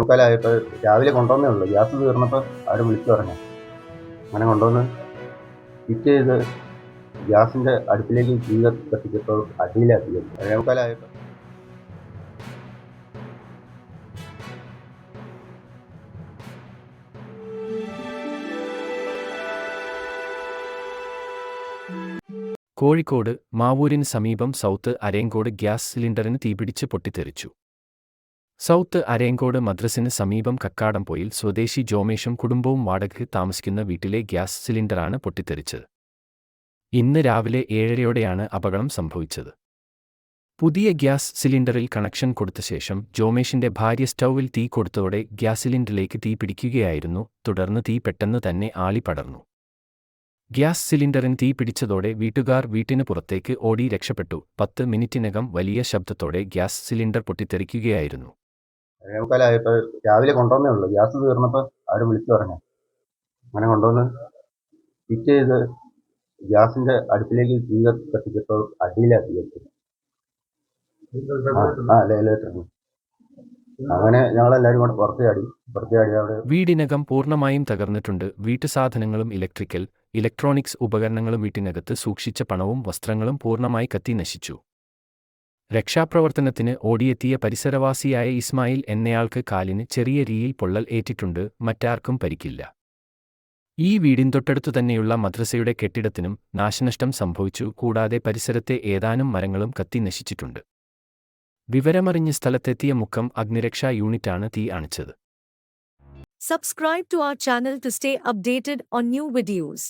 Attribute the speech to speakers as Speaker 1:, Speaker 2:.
Speaker 1: മുക്കാലായപ്പോൾ രാവിലെ കൊണ്ടുവന്നേ ഉള്ളൂ. ഗ്യാസ് തീർന്നപ്പോൾ അവർ വിളിച്ചു പറഞ്ഞു. അങ്ങനെ കൊണ്ടുവന്ന് ഫിറ്റ് ചെയ്ത് ഗ്യാസിന്റെ അടുപ്പിലേക്ക് തീ കത്തിച്ചപ്പോൾ അടിയിലാക്കി ഏഴേ മുക്കാലായപ്പോൾ
Speaker 2: കോഴിക്കോട് മാവൂരിന് സമീപം സൗത്ത് അരേങ്കോട് ഗ്യാസ് സിലിണ്ടറിന് തീപിടിച്ച് പൊട്ടിത്തെറിച്ചു. സൗത്ത് അരേങ്കോട് മദ്രസിന് സമീപം കക്കാടംപോയിൽ സ്വദേശി ജോമേഷും കുടുംബവും വാടക താമസിക്കുന്ന വീട്ടിലെ ഗ്യാസ് സിലിണ്ടറാണ് പൊട്ടിത്തെറിച്ചത്. ഇന്ന് രാവിലെ ഏഴരയോടെയാണ് അപകടം സംഭവിച്ചത്. പുതിയ ഗ്യാസ് സിലിണ്ടറിൽ കണക്ഷൻ കൊടുത്ത ശേഷം ജോമേഷിന്റെ ഭാര്യ സ്റ്റൗവിൽ തീ കൊടുത്തതോടെ ഗ്യാസ് സിലിണ്ടറിലേക്ക് തീ പിടിക്കുകയായിരുന്നു. തുടർന്ന് തീ പെട്ടെന്ന് തന്നെ ആളി പടർന്നു. ഗ്യാസ് സിലിണ്ടറിന് തീ പിടിച്ചതോടെ വീട്ടുകാർ വീട്ടിന് പുറത്തേക്ക് ഓടി രക്ഷപ്പെട്ടു. പത്ത് മിനിറ്റിനകം വലിയ ശബ്ദത്തോടെ ഗ്യാസ് സിലിണ്ടർ പൊട്ടിത്തെറിക്കുകയായിരുന്നു.
Speaker 1: ഏഴേ ഇപ്പൊ രാവിലെ കൊണ്ടുവന്നേ ഉള്ളൂ. ഗ്യാസ് തീർന്നപ്പോൾ അവർ വിളിച്ചു പറഞ്ഞു അങ്ങനെ കൊണ്ടുവന്ന് ഫിറ്റ് ചെയ്ത് ഗ്യാസിന്റെ അടുപ്പിലേക്ക് തീ കത്തിച്ചപ്പോൾ അടിയിലാക്കി വെച്ചത് ആ അങ്ങനെ ഞങ്ങളെല്ലാവരും കൂടെ പുറത്തു ചാടി പുറത്തു ചാടി അവിടെ
Speaker 2: വീടിനകം പൂർണമായും തകർന്നിട്ടുണ്ട്. വീട്ടുസാധനങ്ങളും ഇലക്ട്രിക്കൽ ഇലക്ട്രോണിക്സ് ഉപകരണങ്ങളും വീട്ടിനകത്ത് സൂക്ഷിച്ച പണവും വസ്ത്രങ്ങളും പൂർണമായി കത്തി നശിച്ചു. രക്ഷാപ്രവർത്തനത്തിന് ഓടിയെത്തിയ പരിസരവാസിയായ ഇസ്മായിൽ എന്നയാൾക്ക് കാലിന് ചെറിയ രീതിയിൽ പൊള്ളൽ ഏറ്റിട്ടുണ്ട് മറ്റാർക്കും പരിക്കില്ല. ഈ വീടിൻ തൊട്ടടുത്തു തന്നെയുള്ള മദ്രസയുടെ കെട്ടിടത്തിനും നാശനഷ്ടം സംഭവിച്ചു കൂടാതെ പരിസരത്തെ ഏതാനും മരങ്ങളും കത്തി നശിച്ചിട്ടുണ്ട്. വിവരമറിഞ്ഞ് സ്ഥലത്തെത്തിയ മുഖം അഗ്നിരക്ഷാ യൂണിറ്റാണ് തീ അണച്ചത്.
Speaker 3: Subscribe to our channel to stay updated on new videos.